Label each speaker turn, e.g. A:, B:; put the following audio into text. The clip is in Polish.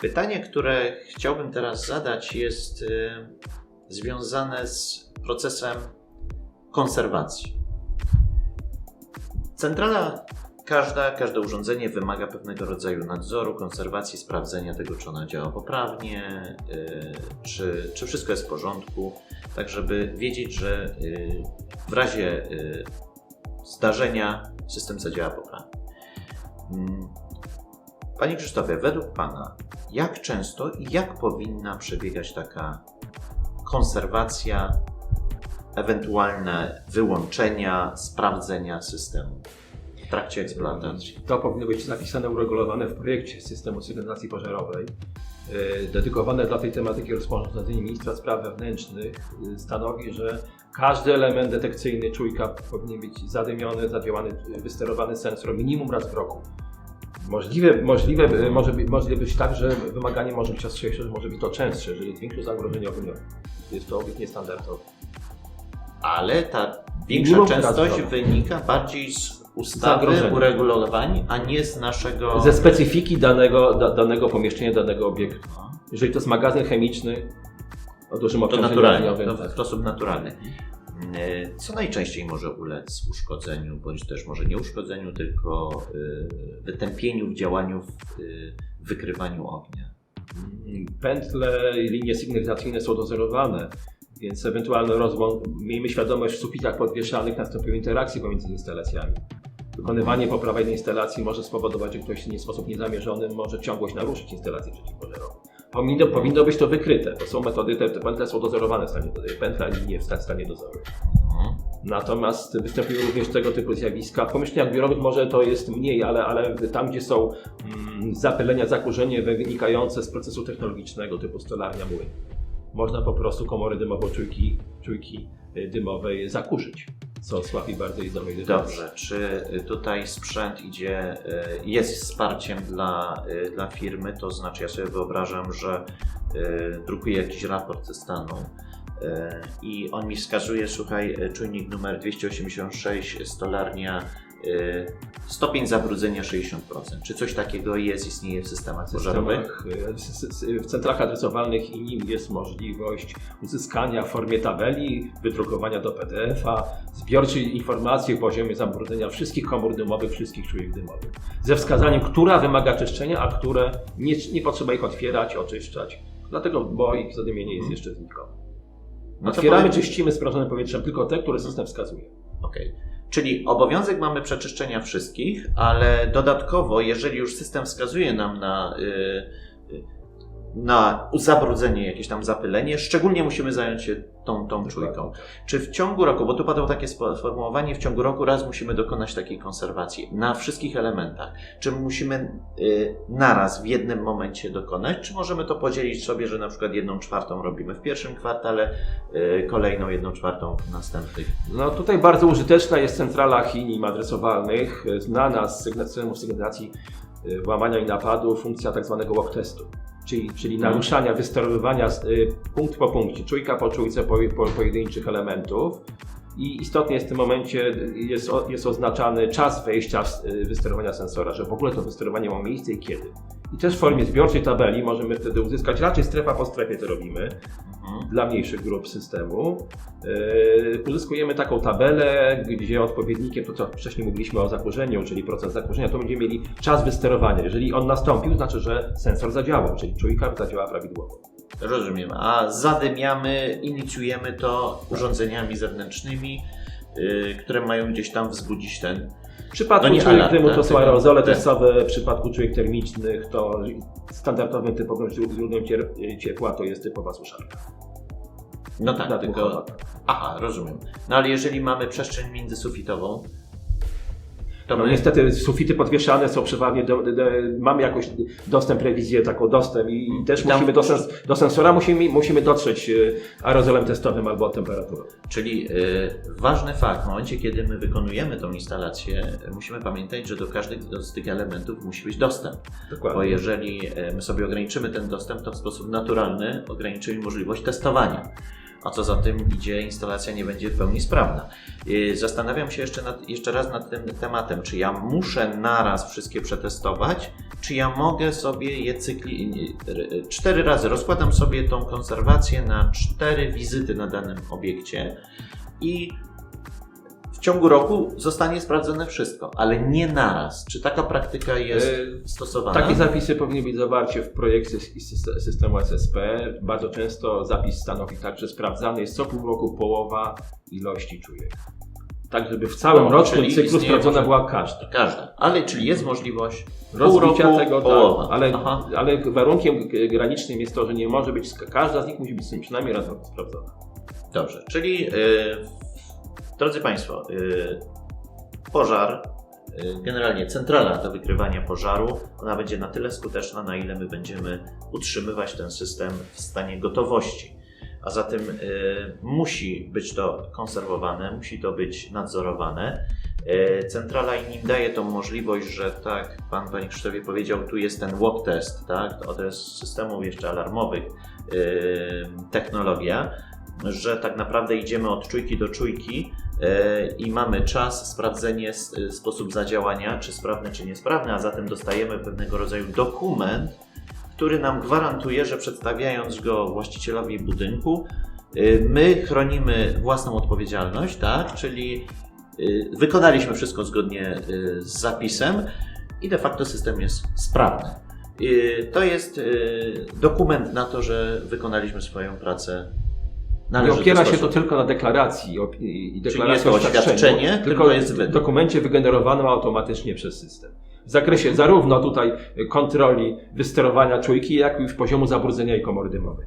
A: Pytanie, które chciałbym teraz zadać, jest y, związane z procesem konserwacji. Centrala, każda, każde urządzenie wymaga pewnego rodzaju nadzoru, konserwacji, sprawdzenia tego, czy ona działa poprawnie, y, czy, czy wszystko jest w porządku, tak żeby wiedzieć, że y, w razie zdarzenia system zadziała poprawnie. Panie Krzysztofie, według Pana, jak często i jak powinna przebiegać taka konserwacja, ewentualne wyłączenia, sprawdzenia systemu w trakcie eksploatacji?
B: To powinno być zapisane, uregulowane w projekcie systemu sygnalizacji pożarowej. Yy, Dedykowane dla tej tematyki rozporządzenie ministra spraw wewnętrznych yy, stanowi, że każdy element detekcyjny czujka powinien być zadymiony, zadziałany, wysterowany sensor minimum raz w roku. Możliwe, możliwe, yy, może, być, może być tak, że wymaganie może być ostrzejsze, że może być to częstsze, jeżeli jest większe zagrożenie ogniowym. Jest to obiekt niestandardowy.
A: Ale ta większa częstość wynika bardziej z ustawy, uregulowań, a nie z naszego...
B: Ze specyfiki danego, da, danego pomieszczenia, danego obiektu. Jeżeli to jest magazyn chemiczny o dużym
A: To
B: obciążeniu
A: naturalnie,
B: ogniowym,
A: to w sposób naturalny. Y, Co najczęściej może ulec uszkodzeniu, bądź też może nie uszkodzeniu, tylko y, wytępieniu w działaniu, w y, wykrywaniu ognia?
B: Pętle i linie sygnalizacyjne są dozorowane, więc ewentualny rozłąk, miejmy świadomość, w sufitach podwieszanych następują interakcje pomiędzy instalacjami. Wykonywanie poprawnej instalacji może spowodować, że ktoś w sposób niezamierzony może ciągłość naruszyć instalacji przeciwpożarową. Powinno, powinno być to wykryte. To są metody, te, te pętle są dozorowane w stanie, pętla i linie w sta- stanie dozoru. Natomiast występują również tego typu zjawiska. W pomieszczeniach biurowych może to jest mniej, ale, ale tam, gdzie są mm, zapylenia, zakurzenie wynikające z procesu technologicznego typu stolarnia młyn, można po prostu komory dymowo-czujki czujki y, dymowej zakurzyć, co słabi bardzo jej domy
A: Dobrze, czy tutaj sprzęt idzie, y, jest wsparciem dla, y, dla firmy, to znaczy ja sobie wyobrażam, że y, drukuję jakiś raport ze stanu i on mi wskazuje, słuchaj, czujnik numer 286, stolarnia, stopień zabrudzenia 60%. Czy coś takiego jest, istnieje w systemach
B: W
A: pożarowych?
B: systemach, y, w centrach adresowalnych i nim jest możliwość uzyskania w formie tabeli, wydrukowania do PDF-a, zbiorczej informacji o poziomie zabrudzenia wszystkich komór dymowych, wszystkich czujek dymowych. Ze wskazaniem, która wymaga czyszczenia, a które nie, nie potrzeba ich otwierać, oczyszczać. Dlatego, bo ich zadymienie jest jeszcze znikome.
A: No
B: Otwieramy,
A: powiem-
B: czyścimy sprawdzonym powietrzem tylko te, które system wskazuje.
A: Okej. Czyli obowiązek mamy przeczyszczenia wszystkich, ale dodatkowo, jeżeli już system wskazuje nam na, y, na zabrudzenie, jakieś tam zapylenie, szczególnie musimy zająć się tą, tą czujką. Czy w ciągu roku, bo tu padło takie sformułowanie, w ciągu roku raz musimy dokonać takiej konserwacji na wszystkich elementach. Czy musimy y, naraz w jednym momencie dokonać, czy możemy to podzielić sobie, że na przykład jedną czwartą robimy w pierwszym kwartale, y, kolejną jedną czwartą w następnych?
B: No tutaj bardzo użyteczna jest centrala chinim adresowalnych, e, znana z sygna- systemów sygnalizacji y, włamania i napadu, funkcja tak zwanego walk testu, czyli, czyli
A: Mhm.
B: naruszania, wysterowywania y, punkt po punkcie, czujka po czujce po, po, pojedynczych elementów. I istotnie jest w tym momencie jest, jest oznaczany czas wejścia y, wysterowania sensora, że w ogóle to wysterowanie ma miejsce i kiedy. I też w formie zbiorczej tabeli możemy wtedy uzyskać, raczej strefa po strefie to robimy,
A: Mhm.
B: dla mniejszych grup systemu. Yy, Uzyskujemy taką tabelę, gdzie odpowiednikiem, to co wcześniej mówiliśmy o zakurzeniu, czyli proces zakurzenia, to będziemy mieli czas wysterowania. Jeżeli on nastąpił, znaczy, że sensor zadziałał, czyli czujka zadziałała prawidłowo.
A: Rozumiem. A zadymiamy, inicjujemy to urządzeniami zewnętrznymi, yy, które mają gdzieś tam wzbudzić ten.
B: W przypadku
A: No
B: czujek dymu to są aerozole testowe, w przypadku czujek termicznych to standardowym typowym źródłem ciepła to jest typowa suszarka.
A: No tak, tylko. Aha, rozumiem. No ale jeżeli mamy przestrzeń międzysufitową, to
B: No
A: my.
B: niestety sufity podwieszane są przeważnie, do, do, mamy jakoś dostęp, rewizję taką dostęp i, i też
A: tam-
B: musimy do, sens, do sensora musimy, musimy dotrzeć e, aerozolem testowym albo temperaturą.
A: Czyli yy, ważny fakt, w momencie kiedy my wykonujemy tą instalację, musimy pamiętać, że do każdego z tych elementów musi być dostęp. Bo
B: Dokładnie.
A: jeżeli e, my sobie ograniczymy ten dostęp, to w sposób naturalny ograniczymy możliwość testowania. A co za tym idzie, instalacja nie będzie w pełni sprawna. Y, Zastanawiam się jeszcze, nad, jeszcze raz nad tym tematem, czy ja muszę naraz wszystkie przetestować, czy ja mogę sobie je cykli, y, cztery razy, rozkładam sobie tą konserwację na cztery wizyty na danym obiekcie i w ciągu roku zostanie sprawdzone wszystko, ale nie naraz. Czy taka praktyka jest
B: E,
A: stosowana?
B: Takie zapisy powinny być zawarcie w projekcie sys- systemu SSP. Bardzo często zapis stanowi tak, że sprawdzany jest co pół roku połowa ilości czujek. Tak, żeby w całym
A: O,
B: rocznym cyklu sprawdzona była każda.
A: Każda. Ale czyli jest możliwość
B: Rozbicia
A: roku,
B: tego,
A: połowa.
B: tak, ale,
A: Aha.
B: ale warunkiem granicznym jest to, że nie może być, każda z nich musi być przynajmniej raz sprawdzona.
A: Dobrze, czyli yy, drodzy Państwo, yy, pożar, yy, generalnie centrala do wykrywania pożaru, ona będzie na tyle skuteczna, na ile my będziemy utrzymywać ten system w stanie gotowości. A zatem yy, musi być to konserwowane, musi to być nadzorowane. Centrala im daje tą możliwość, że tak Pan, Panie Krzysztofie powiedział, tu jest ten walk test, tak? To jest z systemów jeszcze alarmowych technologia, że tak naprawdę idziemy od czujki do czujki i mamy czas, sprawdzenie, e, sposób zadziałania, czy sprawny, czy niesprawny, a zatem dostajemy pewnego rodzaju dokument, który nam gwarantuje, że przedstawiając go właścicielowi budynku, e, my chronimy własną odpowiedzialność, tak? Czyli e, wykonaliśmy wszystko zgodnie e, z zapisem i de facto system jest sprawny. E, To jest e, dokument na to, że wykonaliśmy swoją pracę
B: Nie
A: należyty
B: opiera się to tylko na deklaracji i deklaracji
A: jest to oświadczenie, tylko jest
B: w dokumencie wygenerowanym automatycznie przez system. W zakresie zarówno tutaj kontroli wysterowania czujki, jak i w poziomu zabrudzenia i komory dymowej.